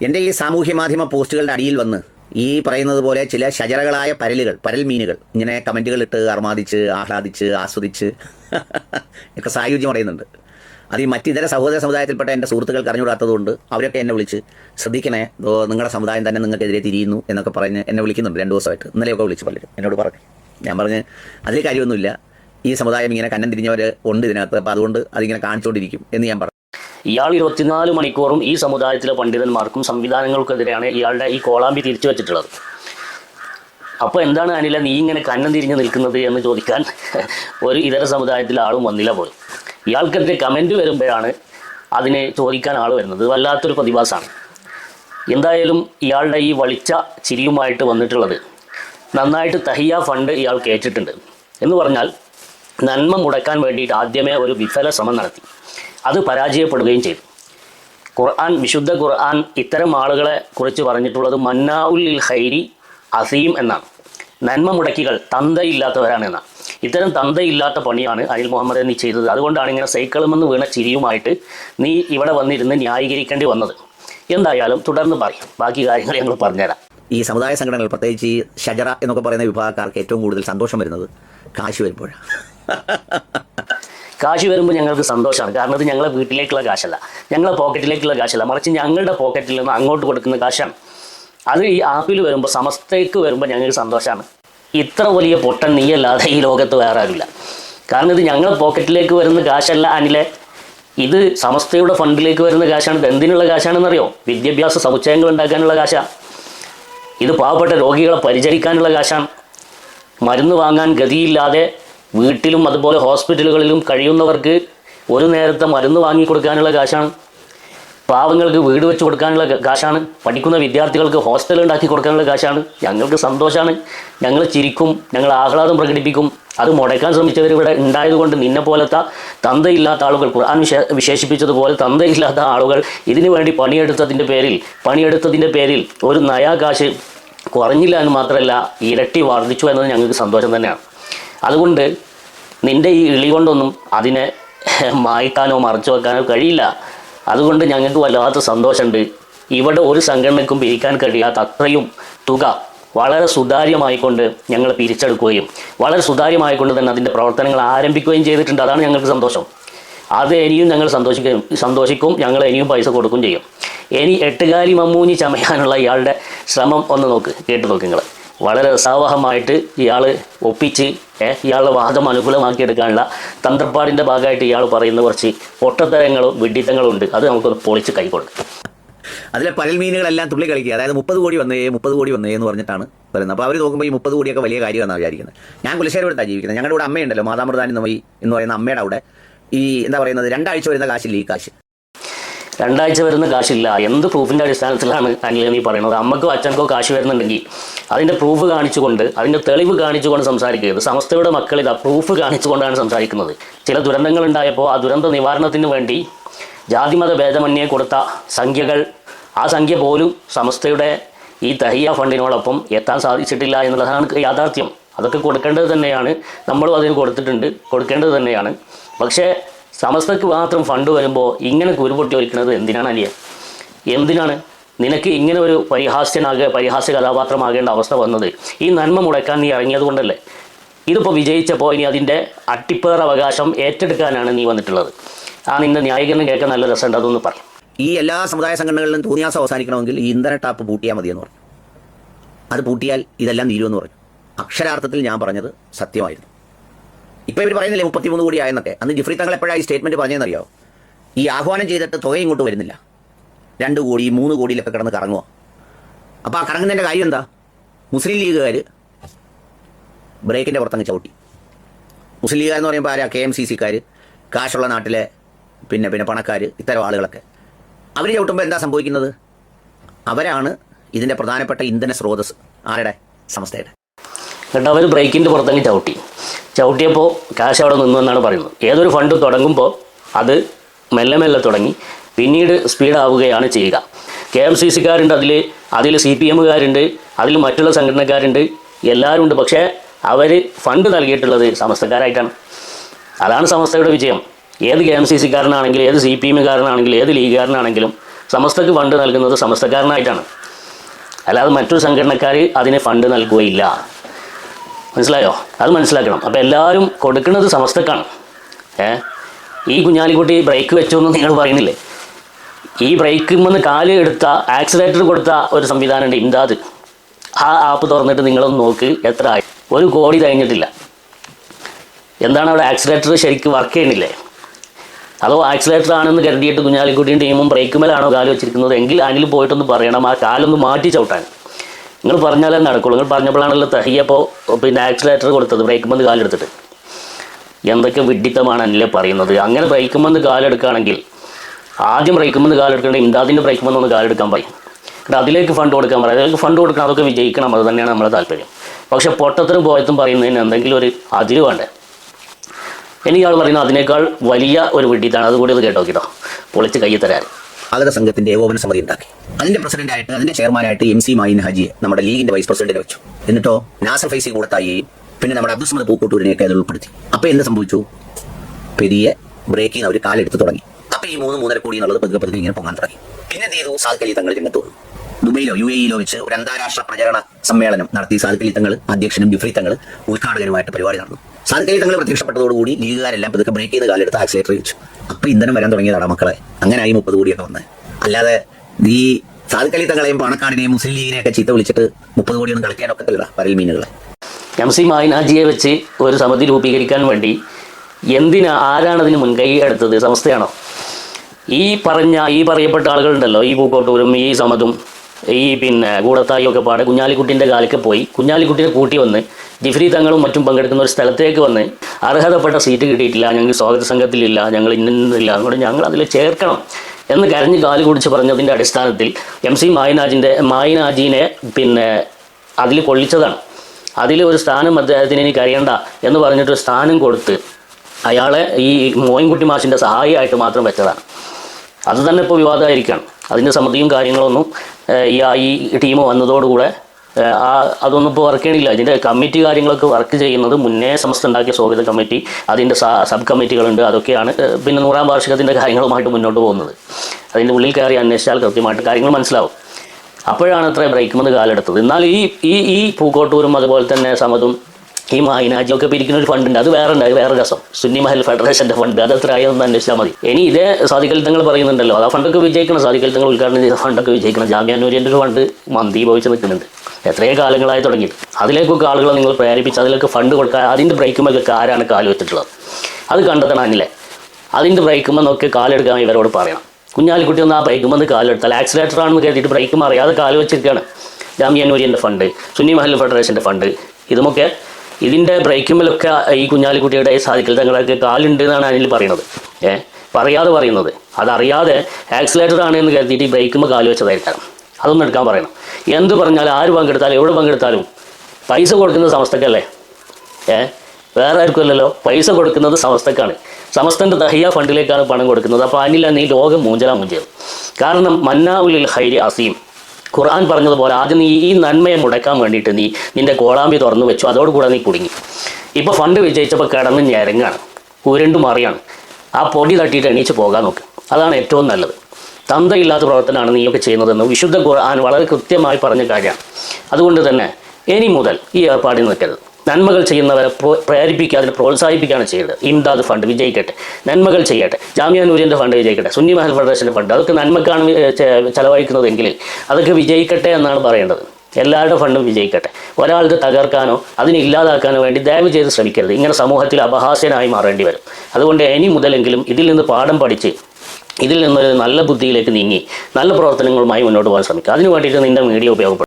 എന്റെ ഈ സാമൂഹ്യ മാധ്യമ പോസ്റ്റുകളുടെ അടിയിൽ വന്ന് ഈ പറയുന്നത് പോലെ ചില ശജറകളായ പരലുകൾ പരൽ മീനുകൾ ഇങ്ങനെ കമന്റുകൾ ഇട്ട് അർമാദിച്ച് ആഹ്ലാദിച്ച് ആസ്വദിച്ച് ഒക്കെ സായുജ്യം പറയുന്നുണ്ട് അത് ഈ മറ്റിതര സഹോദര സമുദായത്തിൽപ്പെട്ട എന്റെ സുഹൃത്തുക്കൾക്ക് അറിഞ്ഞുകൂടാത്തതുകൊണ്ട് അവരൊക്കെ എന്നെ വിളിച്ച് ശ്രദ്ധിക്കണേ നിങ്ങളുടെ സമുദായം തന്നെ നിങ്ങൾക്കെതിരെ തിരിയുന്നു എന്നൊക്കെ പറഞ്ഞ് എന്നെ വിളിക്കുന്നുണ്ട് രണ്ട് ദിവസമായിട്ട്. ഇന്നലെയൊക്കെ വിളിച്ച് പലരും എന്നോട് പറഞ്ഞു. ഞാൻ പറഞ്ഞ് അതിൽ കാര്യമൊന്നുമില്ല. ഈ സമുദായം ഇങ്ങനെ കന്നം തിരിഞ്ഞവർ ഉണ്ട് ഇതിനകത്ത്. അപ്പോൾ അതുകൊണ്ട് അതിങ്ങനെ കാണിച്ചുകൊണ്ടിരിക്കും എന്ന് ഞാൻ പറഞ്ഞു. ഇയാൾ ഇരുപത്തിനാല് മണിക്കൂറും ഈ സമുദായത്തിലെ പണ്ഡിതന്മാർക്കും സംവിധാനങ്ങൾക്കെതിരെയാണ് ഇയാളുടെ ഈ കോളാമ്പി തിരിച്ചു വെച്ചിട്ടുള്ളത്. അപ്പോൾ എന്താണ് അനില നീ ഇങ്ങനെ കന്നം തിരിഞ്ഞു നിൽക്കുന്നത് എന്ന് ചോദിക്കാൻ ഒരു ഇതര സമുദായത്തിലെ ആളും വന്നില്ല പോലും. ഇയാൾക്കെതിരെ കമന്റ് വരുമ്പോഴാണ് അതിനെ ചോദിക്കാൻ ആൾ വരുന്നത്. വല്ലാത്തൊരു പ്രതിഭാസമാണ്. എന്തായാലും ഇയാളുടെ ഈ വളിച്ച ചിരിയുമായിട്ട് വന്നിട്ടുള്ളത് നന്നായിട്ട് തഹിയ ഫണ്ട് ഇയാൾ കേട്ടിട്ടുണ്ട്. എന്ന് പറഞ്ഞാൽ നന്മ മുടക്കാൻ വേണ്ടിയിട്ട് ആദ്യമേ ഒരു വിഫല ശ്രമം നടത്തി. അത് പരാജയപ്പെടുകയും ചെയ്തു. ഖുർആൻ വിശുദ്ധ ഖുർആൻ ഇത്തരം ആളുകളെ കുറിച്ച് പറഞ്ഞിട്ടുള്ളത് മന്നാഉൽ ഹൈരി അസീം എന്നാണ്. നന്മ മുടക്കികൾ തന്തയില്ലാത്തവരാണ് എന്നാണ്. ഇത്തരം തന്തയില്ലാത്ത പണിയാണ് അനിൽ മുഹമ്മദ് നീ ചെയ്തത്. അതുകൊണ്ടാണ് ഇങ്ങനെ സൈക്കിളുമെന്ന് വീണ ചിരിയുമായിട്ട് നീ ഇവിടെ വന്നിരുന്ന് ന്യായീകരിക്കേണ്ടി വന്നത്. എന്തായാലും തുടർന്ന് പറയും. ബാക്കി കാര്യങ്ങൾ ഞങ്ങൾ പറഞ്ഞുതരാം. ഈ സമുദായ സംഘടനകൾ പ്രത്യേകിച്ച് ഈ ഷജറ എന്നൊക്കെ പറയുന്ന വിഭാഗക്കാർക്ക് ഏറ്റവും കൂടുതൽ സന്തോഷം വരുന്നത് കാശ് വരുമ്പോഴാണ് കാശ് വരുമ്പോൾ ഞങ്ങൾക്ക് സന്തോഷമാണ്. കാരണം അത് ഞങ്ങളെ വീട്ടിലേക്കുള്ള കാശല്ല. ഞങ്ങളെ പോക്കറ്റിലേക്കുള്ള കാശല്ല. മറിച്ച് ഞങ്ങളുടെ പോക്കറ്റിൽ നിന്ന് അങ്ങോട്ട് കൊടുക്കുന്ന കാശാണ്. അത് ഈ ആപ്പിൽ വരുമ്പോൾ സമസ്തയ്ക്ക് വരുമ്പോൾ ഞങ്ങൾക്ക് സന്തോഷമാണ് ഇത്ര വലിയ പൊട്ടൻ നീയല്ലാതെ ഈ ലോകത്ത് വേറെ ആരുമില്ല. കാരണം ഇത് ഞങ്ങളുടെ പോക്കറ്റിലേക്ക് വരുന്ന കാശല്ല അനിലെ. ഇത് സമസ്തയുടെ ഫണ്ടിലേക്ക് വരുന്ന കാശാണ്. ഇത് എന്തിനുള്ള കാശാണെന്നറിയോ? വിദ്യാഭ്യാസ സമുച്ചയങ്ങൾ ഉണ്ടാക്കാനുള്ള കാശാണ് ഇത് പാവപ്പെട്ട രോഗികളെ പരിചരിക്കാനുള്ള കാശാണ്. മരുന്ന് വാങ്ങാൻ ഗതിയില്ലാതെ വീട്ടിലും അതുപോലെ ഹോസ്പിറ്റലുകളിലും കഴിയുന്നവർക്ക് ഒരു നേരത്തെ മരുന്ന് വാങ്ങി കൊടുക്കാനുള്ള കാശാണ്. പാവങ്ങൾക്ക് വീട് വെച്ച് കൊടുക്കാനുള്ള കാശാണ്. പഠിക്കുന്ന വിദ്യാർത്ഥികൾക്ക് ഹോസ്റ്റൽ ഉണ്ടാക്കി കൊടുക്കാനുള്ള കാശാണ്. ഞങ്ങൾക്ക് സന്തോഷമാണ് ഞങ്ങൾ ചിരിക്കും ഞങ്ങൾ ആഹ്ലാദം പ്രകടിപ്പിക്കും. അത് മുടക്കാൻ ശ്രമിച്ചവർ ഇവിടെ ഉണ്ടായതുകൊണ്ട് നിന്നെ പോലത്തെ തന്തയില്ലാത്ത ആളുകൾ ഖുർആൻ വിശേ വിശേഷിപ്പിച്ചതുപോലെ തന്തയില്ലാത്ത ആളുകൾ ഇതിനു വേണ്ടി പണിയെടുത്തതിന്റെ പേരിൽ പണിയെടുത്തതിന്റെ പേരിൽ ഒരു നയാകാശ് കുറഞ്ഞില്ല എന്ന് മാത്രമല്ല ഇരട്ടി വർദ്ധിച്ചു എന്നത് ഞങ്ങൾക്ക് സന്തോഷം തന്നെയാണ്. അതുകൊണ്ട് നിന്റെ ഈ ഇളി കൊണ്ടൊന്നും അതിനെ മായ്ക്കാനോ മറച്ചു വെക്കാനോ കഴിയില്ല. അതുകൊണ്ട് ഞങ്ങൾക്ക് വല്ലാത്ത സന്തോഷമുണ്ട്. ഇവിടെ ഒരു സംഘടനയ്ക്കും പിരിക്കാൻ കഴിയാത്ത അത്രയും തുക വളരെ സുതാര്യമായിക്കൊണ്ട് ഞങ്ങൾ പിരിച്ചെടുക്കുകയും വളരെ സുതാര്യമായിക്കൊണ്ട് തന്നെ അതിന്റെ പ്രവർത്തനങ്ങൾ ആരംഭിക്കുകയും ചെയ്തിട്ടുണ്ട്. അതാണ് ഞങ്ങൾക്ക് സന്തോഷം. അത് ഇനിയും ഞങ്ങൾ സന്തോഷിക്കും സന്തോഷിക്കും ഞങ്ങൾ ഇനിയും പൈസ കൊടുക്കുകയും ചെയ്യും. ഇനി എട്ടുകാലി മമ്മൂഞ്ഞി ചമയാനുള്ള ഇയാളുടെ ശ്രമം ഒന്ന് നോക്ക് കേട്ടു നോക്ക് നിങ്ങൾ വളരെ സാവഹമായിട്ട് ഇയാൾ ഒപ്പിച്ച് ഇയാളുടെ വാദം അനുകൂലമാക്കിയെടുക്കാനുള്ള തന്ത്രപ്പാടിന്റെ ഭാഗമായിട്ട് ഇയാൾ പറയുന്ന കുറച്ച് പൊട്ടത്തരങ്ങളും വിഡിത്തങ്ങളും ഉണ്ട് അത് നമുക്കൊന്ന് പൊളിച്ച് കൈക്കൊടുക്കാം അതിലെ പരൽ മീനുകളെല്ലാം തുള്ളി കളിക്കുക. അതായത് മുപ്പത് കോടി വന്നേ മുപ്പത് കോടി വന്നേ എന്ന് പറഞ്ഞിട്ടാണ് വരുന്നത് അപ്പോൾ അവർ നോക്കുമ്പോൾ ഈ മുപ്പത് കോടിയൊക്കെ വലിയ കാര്യമെന്നാണ് വിചാരിക്കുന്നത്. ഞാൻ കുലശ്ശേരിയോടത്താണ് ജീവിക്കുന്നത്. ഞങ്ങളുടെ ഇവിടെ അമ്മയുണ്ടല്ലോ മാതാമൃതാനി എന്ന് പറയുന്ന അമ്മയുടെ അവിടെ ഈ എന്താ പറയുന്നത് രണ്ടാഴ്ച വരുന്ന കാശില്ല ഈ കാശ്? രണ്ടാഴ്ച വരുന്ന കാശില്ല. എന്ത് പ്രൂഫിന്റെ അടിസ്ഥാനത്തിലാണ് അനിൽ നീ പറയുന്നത്? അമ്മക്കോ അച്ഛനക്കോ കാശ് വരുന്നുണ്ടെങ്കിൽ അതിന്റെ പ്രൂഫ് കാണിച്ചുകൊണ്ട് അതിന്റെ തെളിവ് കാണിച്ചുകൊണ്ട് സംസാരിക്കരുത്. സമസ്തയുടെ മക്കൾ ഇതാ പ്രൂഫ് കാണിച്ചുകൊണ്ടാണ് സംസാരിക്കുന്നത്. ചില ദുരന്തങ്ങൾ ഉണ്ടായപ്പോൾ ആ ദുരന്ത നിവാരണത്തിന് വേണ്ടി ജാതിമത ഭേദമന്യേ കൊടുത്ത സംഖ്യകൾ ആ സംഖ്യ പോലും സമസ്തയുടെ ഈ തഹിയ ഫണ്ടിനോടൊപ്പം എത്താൻ സാധിച്ചിട്ടില്ല എന്നുള്ളതാണ് യാഥാർത്ഥ്യം. അതൊക്കെ കൊടുക്കേണ്ടത് തന്നെയാണ്. നമ്മളും അതിന് കൊടുത്തിട്ടുണ്ട്. കൊടുക്കേണ്ടത് തന്നെയാണ്. പക്ഷേ സമസ്തക്ക് മാത്രം ഫണ്ട് വരുമ്പോൾ ഇങ്ങനെ കുരുപൊട്ടി ഒരുക്കുന്നത് എന്തിനാണ് അനിയ എന്തിനാണ്? നിനക്ക് ഇങ്ങനെ ഒരു പരിഹാസ്യനാകെ പരിഹാസ്യ കഥാപാത്രമാകേണ്ട അവസ്ഥ വന്നത്. ഈ നന്മ മുടക്കാൻ നീ ഇറങ്ങിയത് കൊണ്ടല്ലേ? ഇതിപ്പോൾ വിജയിച്ചപ്പോൾ ഇനി അതിന്റെ അട്ടിപ്പേർ അവകാശം ഏറ്റെടുക്കാനാണ് നീ വന്നിട്ടുള്ളത്. ആ നിന്റെ ന്യായീകരണം കേൾക്കാൻ നല്ല രസമുണ്ട് അതൊന്ന് പറയും ഈ എല്ലാ സമുദായ സംഘടനകളിലും തോന്നിയാസം അവസാനിക്കണമെങ്കിൽ ഇന്ധന ടാപ്പ് പൂട്ടിയാൽ മതിയെന്ന് പറഞ്ഞു. അത് പൂട്ടിയാൽ ഇതെല്ലാം തീരുമെന്ന് പറഞ്ഞു. അക്ഷരാർത്ഥത്തിൽ ഞാൻ പറഞ്ഞത് സത്യമായിരുന്നു. ഇപ്പോൾ ഇവർ പറയുന്നില്ലേ മുപ്പത്തിമൂന്ന് കോടി ആയെന്നൊക്കെ. അന്ന് ജിഫ്രി തങ്ങൾ എപ്പോഴാണ് ഈ സ്റ്റേറ്റ്മെന്റ് പറഞ്ഞതെന്നറിയോ? ഈ ആഹ്വാനം ചെയ്തിട്ട് തുക ഇങ്ങോട്ട് വരുന്നില്ല. രണ്ട് കോടി മൂന്ന് കോടിയിലൊക്കെ കിടന്ന് കറങ്ങുക അപ്പോൾ ആ കറങ്ങുന്നതിന്റെ കാര്യം എന്താ? മുസ്ലിം ലീഗുകാർ ബ്രേക്കിന്റെ പുറത്തങ്ങ് ചവിട്ടി. മുസ്ലിം ലീഗ് എന്ന് പറയുമ്പോൾ ആരാ? കെ എം സി സിക്കാർ കാശുള്ള നാട്ടിലെ പിന്നെ പിന്നെ പണക്കാർ ഇത്തരം ആളുകളൊക്കെ. അവർ ചവിട്ടുമ്പോൾ എന്താ സംഭവിക്കുന്നത്? അവരാണ് ഇതിന്റെ പ്രധാനപ്പെട്ട ഇന്ധന സ്രോതസ് ആരുടെ? സംസ്ഥയുടെ എന്നിട്ട് അവർ ബ്രേക്കിന്റെ പുറത്തങ്ങ് ചവിട്ടി. ചവിട്ടിയപ്പോൾ കാശ് അവിടെ നിന്നു എന്നാണ് പറയുന്നത്. ഏതൊരു ഫണ്ട് തുടങ്ങുമ്പോൾ അത് മെല്ലെ മെല്ലെ തുടങ്ങി പിന്നീട് സ്പീഡാവുകയാണ് ചെയ്യുക. കെ എം സി സിക്കാരുണ്ട് അതിൽ അതിൽ സി പി എമ്മുകാരുണ്ട് അതിൽ മറ്റുള്ള സംഘടനക്കാരുണ്ട് എല്ലാവരും ഉണ്ട്. പക്ഷേ അവർ ഫണ്ട് നൽകിയിട്ടുള്ളത് സമസ്തക്കാരായിട്ടാണ്. അതാണ് സമസ്തയുടെ വിജയം. ഏത് കെ എം സി സിക്കാരനാണെങ്കിലും ഏത് സി പി എമ്മുകാരനാണെങ്കിലും ഏത് ലീഗുകാരനാണെങ്കിലും സമസ്തക്ക് ഫണ്ട് നൽകുന്നത് സമസ്തക്കാരനായിട്ടാണ്. അല്ലാതെ മറ്റൊരു സംഘടനക്കാർ അതിന് ഫണ്ട് നൽകുകയില്ല. മനസ്സിലായോ? അത് മനസ്സിലാക്കണം. അപ്പോൾ എല്ലാവരും കൊടുക്കുന്നത് സമസ്തക്കാണ്. ഏ? ഈ കുഞ്ഞാലിക്കുട്ടി ബ്രേക്ക് വെച്ചോന്ന് നിങ്ങൾ പറയുന്നില്ലേ? ഈ ബ്രേക്കിൽ നിന്ന് കാൽ എടുത്ത ആക്സിലേറ്റർ കൊടുത്ത ഒരു സംവിധാനമുണ്ട് ഇംദാദ്. ആ ആപ്പ് തുറന്നിട്ട് നിങ്ങളൊന്ന് നോക്ക് എത്ര ആയി. ഒരു കോടി കഴിഞ്ഞിട്ടില്ല. എന്താണ് അവിടെ ആക്സിലേറ്റർ ശരിക്കും വർക്ക് ചെയ്യണില്ലേ അതോ ആക്സിലേറ്റർ ആണെന്ന് കരുതിയിട്ട് കുഞ്ഞാലിക്കുട്ടിയും ടീമും ബ്രേക്ക് മേലാണോ കാൽ വെച്ചിരിക്കുന്നത്? എങ്കിൽ അതിൽ പോയിട്ടൊന്ന് പറയണം ആ കാലൊന്ന് മാറ്റി ചവിട്ടാൻ. നിങ്ങൾ പറഞ്ഞാലേ നടക്കുള്ളൂ. നിങ്ങൾ പറഞ്ഞപ്പോഴാണല്ലോ തഹിയപ്പോൾ പിന്നെ ആക്സിലേറ്റർ കൊടുത്തത്. ബ്രേക്ക് മന്ത് കാലെടുത്തിട്ട്. എന്തൊക്കെ വിഡിത്തമാണ് അനിലെ പറയുന്നത്. അങ്ങനെ ബ്രേക്ക് മന്ത് കാലെടുക്കുകയാണെങ്കിൽ ആദ്യം ബ്രേക്ക് ബ്രേക്കുമെന്ന് കാലെടുക്കണമെങ്കിൽ ഇംദാദിന്റെ മന്ത് ഒന്ന് കാലെടുക്കാൻ പറയും. എന്നിട്ട് അതിലേക്ക് ഫണ്ട് കൊടുക്കാൻ പറയും. അതിലേക്ക് ഫണ്ട് കൊടുക്കണം അതൊക്കെ വിജയിക്കണം. അത് തന്നെയാണ് നമ്മുടെ താല്പര്യം. പക്ഷെ പൊട്ടത്തിനും പോയത്തും പറയുന്നതിന് എന്തെങ്കിലും ഒരു അതിര് വേണ്ടേ? എനിക്കാൾ പറയുന്നത് അതിനേക്കാൾ വലിയ ഒരു വിഡിത്താണ് അതുകൂടി അത് കേട്ടോ കേട്ടോ പൊളിച്ച് കയ്യിൽ തരാൻ. സ്വാഗത സംഘത്തിന്റെ ഏകോപന സമിതി ഉണ്ടാക്കി. അതിന്റെ പ്രസിഡന്റായിട്ട് അതിന്റെ ചെയർമാനായിട്ട് എം സി മൈൻ ഹജിയെ നമ്മുടെ ലീഗിന്റെ വൈസ് പ്രസിഡന്റിനെ വെച്ചു. എന്നിട്ടോ നാസർ ഫൈസി കൂടത്തായിയും പിന്നെ നമ്മുടെ അബ്ദുസ്മദ് പൂക്കോട്ടൂരിനെയൊക്കെ അതിൽ ഉൾപ്പെടുത്തി. അപ്പൊ എന്ത് സംഭവിച്ചു? പെരിയ ബ്രേക്കിംഗ് അവർ കാലെടുത്ത് തുടങ്ങി. അപ്പൊ ഈ മൂന്ന് മൂന്നര കോടി എന്നുള്ളത് പതുക്കെ പതുക്കെ ഇങ്ങനെ പൊങ്ങാൻ തുടങ്ങി. പിന്നെ എന്ത് ചെയ്തു? സാൽക്കലി തങ്ങൾ രംഗത്ത് വന്നു. ദുബൈയിലോ യു എയിലോ വെച്ച് ഒരു അന്താരാഷ്ട്ര പ്രചരണ സമ്മേളനം നടത്തി. സാൽക്കലി തങ്ങൾ അധ്യക്ഷനും ഡിഫ്രി തങ്ങൾ ഉദ്ഘാടകനുമായിട്ട് പരിപാടി നടന്നു. സാൽക്കലി തങ്ങൾ പ്രത്യക്ഷപ്പെട്ടതോടുകൂടി ലീഗുകാരെല്ലാം പതുക്കെ ബ്രേക്ക് ചെയ്ത് കാലെടുത്ത് ആക്സിലേറ്റർ വെച്ചു അപ്പൊ ഇന്ധനം വരാൻ തുടങ്ങിയതാണ് മക്കളെ. അങ്ങനെ അങ്ങനെയായി മുപ്പത് കോടിയൊക്കെ വന്നത് അല്ലാതെ ഈ സാൽക്കലി തങ്ങളെയും പണക്കാടിനെയും മുസ്ലിം ലീഗിനെയൊക്കെ ചീത്ത വിളിച്ചിട്ട് മുപ്പത് കോടിയൊന്നും കളിക്കാനൊക്കത്തില്ല പരൽ മീനുകളെ. എം സി മായനാജിയെ വെച്ച് ഒരു സമിതി രൂപീകരിക്കാൻ വേണ്ടി എന്തിനാ ആരാണ് അതിന് മുൻകൈ എടുത്തത്? സംസ്ഥയാണോ ഈ പറഞ്ഞ ഈ പറയപ്പെട്ട ആളുകളുണ്ടല്ലോ ഈ പൂക്കോട്ടൂരും ഈ സമതും ഈ പിന്നെ കൂടത്തായും ഒക്കെ പാടെ കുഞ്ഞാലിക്കുട്ടിന്റെ കാലിക്ക് പോയി. കുഞ്ഞാലിക്കുട്ടിനെ കൂട്ടി വന്ന് ജിഫ്രി തങ്ങളും മറ്റും പങ്കെടുക്കുന്ന ഒരു സ്ഥലത്തേക്ക് വന്ന് അർഹതപ്പെട്ട സീറ്റ് കിട്ടിയിട്ടില്ല ഞങ്ങൾ സ്വാഗത സംഘത്തിലില്ല ഞങ്ങൾ ഇന്നില്ല അതുകൊണ്ട് ഞങ്ങൾ അതിൽ ചേർക്കണം എന്ന് കരഞ്ഞ് കാൽ കുടിച്ച് പറഞ്ഞതിന്റെ അടിസ്ഥാനത്തിൽ എം സി മായനാജിന്റെ മായനാജീനെ പിന്നെ അതിൽ കൊള്ളിച്ചതാണ്. അതിൽ ഒരു സ്ഥാനം അദ്ദേഹത്തിന് എനിക്ക് അറിയണ്ട എന്ന് പറഞ്ഞിട്ട് സ്ഥാനം കൊടുത്ത് അയാളെ ഈ മോയിൻകുട്ടി മാഷിന്റെ സഹായിയായിട്ട് മാത്രം വെച്ചതാണ്. അത് തന്നെ ഇപ്പോൾ വിവാദമായിരിക്കുകയാണ്. അതിന്റെ സമിതിയും കാര്യങ്ങളൊന്നും ഈ ആ- ഈ ടീം വന്നതോടുകൂടെ ആ അതൊന്നും ഇപ്പോൾ വർക്ക് ചെയ്യണില്ല. ഇതിന്റെ കമ്മിറ്റി കാര്യങ്ങളൊക്കെ വർക്ക് ചെയ്യുന്നത് മുന്നേ സമസ്ത ഉണ്ടാക്കിയ സ്വാഗത കമ്മിറ്റി അതിന്റെ സബ് കമ്മിറ്റികളുണ്ട് അതൊക്കെയാണ് പിന്നെ നൂറാം വാർഷികത്തിന്റെ കാര്യങ്ങളുമായിട്ട് മുന്നോട്ട് പോകുന്നത്. അതിന്റെ ഉള്ളിൽ കയറി അന്വേഷിച്ചാൽ കൃത്യമായിട്ട് കാര്യങ്ങൾ മനസ്സിലാവും. അപ്പോഴാണ് അത്ര ബ്രേക്കുമെന്ന് കാലെടുത്തത്. എന്നാൽ ഈ ഈ ഈ പൂക്കോട്ടൂരും അതുപോലെ തന്നെ സമതും ഈ മായിനാജിയൊക്കെ പിരിക്കുന്ന ഒരു ഫണ്ട് ഉണ്ട്. അത് വേറെ ഉണ്ട്. വേറെ രസം. സുന്നി മഹൽ ഫെഡറേഷന്റെ ഫണ്ട് അത് എത്ര ആയെന്ന് അന്വേഷിച്ചാൽ മതി. ഇനി ഇതേ സാധിക്കൽ തങ്ങൾ പറയുന്നുണ്ടല്ലോ ആ ഫണ്ടൊക്കെ വിജയിക്കണം. സാധിക്കൽ തങ്ങൾ ഉദ്ഘാടനം ചെയ്ത ഫണ്ടൊക്കെ വിജയിക്കണം. ജാമ്യാനൂര്യന്റെ ഫണ്ട് മന്തി ഭവിച്ച് നിൽക്കുന്നുണ്ട്. എത്രയോ കാലങ്ങളായി തുടങ്ങി. അതിലേക്കൊക്കെ ആളുകളെ നിങ്ങൾ പ്രേരിപ്പിച്ച് അതിലേക്ക് ഫണ്ട് കൊടുക്കാൻ അതിന്റെ ബ്രേക്കുമൊക്കെ ആരാണ് കാൽ വെച്ചിട്ടുള്ളത്? അത് കണ്ടെത്തണമെന്നില്ലേ അതിന്റെ ബ്രേക്കുമെന്നൊക്കെ കാലെടുക്കാൻ ഇവരോട് പറയണം. കുഞ്ഞാലിക്കുട്ടി ഒന്ന് ആ ബ്രേക്കുമെന്ന് കാലെടുത്താൽ ആക്സിലേറ്റർ ആണെന്ന് കരുതിയിട്ട് ബ്രേക്കും അറിയാതെ കാൽ വെച്ചിരിക്കുകയാണ്. ജാമ്യാനൂര്യന്റെ ഫണ്ട് സുന്നി മഹൽ ഫെഡറേഷന്റെ ഫണ്ട് ഇതുമൊക്കെ ഇതിന്റെ ബ്രേക്കുമലൊക്കെ ഈ കുഞ്ഞാലിക്കുട്ടിയുടെ സാധിക്കൽ തങ്ങളൊക്കെ കാലുണ്ട് എന്നാണ് അതിൽ പറയുന്നത്. ഏഹ് പറയാതെ പറയുന്നത്. അതറിയാതെ ആക്സിലേറ്റർ ആണ് എന്ന് കരുതിയിട്ട് ഈ ബ്രേക്കുമ്പോൾ കാൽ വെച്ചതായിരിക്കണം. അതൊന്നും എടുക്കാൻ പറയണം. എന്ത് പറഞ്ഞാലും ആര് പങ്കെടുത്താലും എവിടെ പങ്കെടുത്താലും പൈസ കൊടുക്കുന്നത് സമസ്തക്കല്ലേ? ഏഹ് വേറെ ആർക്കുമല്ലല്ലോ പൈസ കൊടുക്കുന്നത് സമസ്തക്കാണ്. സമസ്തന്റെ ദഹിയ ഫണ്ടിലേക്കാണ് പണം കൊടുക്കുന്നത്. അപ്പോൾ അനില നീ ലോകം മൂഞ്ചല മൂഞ്ചത് കാരണം മന്നാവുലിൽ ഹൈരി അസീം. ഖുർആൻ പറഞ്ഞതുപോലെ ആദ്യം നീ ഈ നന്മയെ മുടക്കാൻ വേണ്ടിയിട്ട് നീ നിന്റെ കോളാമ്പി തുറന്നു വെച്ചു. അതോടുകൂടെ നീ കുടുങ്ങി. ഇപ്പോൾ ഫണ്ട് വിജയിച്ചപ്പോൾ കിടന്ന് ഞരങ്ങാണ്. ഉരുണ്ടു മാറിയാണ്. ആ പൊടി തട്ടിയിട്ട് എണീച്ച് പോകാൻ നോക്ക്. അതാണ് ഏറ്റവും നല്ലത്. തന്തയില്ലാത്ത പ്രവർത്തനമാണ് നീയൊക്കെ ചെയ്യുന്നതെന്ന് വിശുദ്ധ ഖുർആൻ വളരെ കൃത്യമായി പറഞ്ഞ കാര്യമാണ്. അതുകൊണ്ട് തന്നെ ഇനി മുതൽ ഈ ഏർപ്പാടിൽ നിൽക്കരുത്. നന്മകൾ ചെയ്യുന്നവരെ പ്രോ- പ്രേരിപ്പിക്കുക അതിനെ പ്രോത്സാഹിപ്പിക്കുകയാണ് ചെയ്യേണ്ടത് ഇംദാദ് ഫണ്ട് വിജയിക്കട്ടെ. നന്മകൾ ചെയ്യട്ടെ. ജാമ്യാനൂര്യന്റെ ഫണ്ട് വിജയിക്കട്ടെ. സുന്നി മഹൽ ഫെഡറേഷന്റെ ഫണ്ട് അതൊക്കെ നന്മക്കാണ് ചെലവഴിക്കുന്നതെങ്കിൽ അതൊക്കെ വിജയിക്കട്ടെ എന്നാണ് പറയേണ്ടത്. എല്ലാവരുടെ ഫണ്ടും വിജയിക്കട്ടെ. ഒരാൾക്ക് തകർക്കാനോ അതിനെ ഇല്ലാതാക്കാനോ വേണ്ടി ദയവ് ചെയ്ത് ശ്രമിക്കരുത്. ഇങ്ങനെ സമൂഹത്തിൽ അപഹാസ്യനായി മാറേണ്ടി വരും. അതുകൊണ്ട് ഇനി മുതലെങ്കിലും ഇതിൽ നിന്ന് പാഠം പഠിച്ച് ഇതിൽ നിന്നൊരു നല്ല ബുദ്ധിയിലേക്ക് നീങ്ങി നല്ല പ്രവർത്തനങ്ങളുമായി മുന്നോട്ട് പോകാൻ ശ്രമിക്കുക. അതിന് വേണ്ടിയിട്ട് നിന്റെ മീഡിയ ഉപയോഗപ്പെടും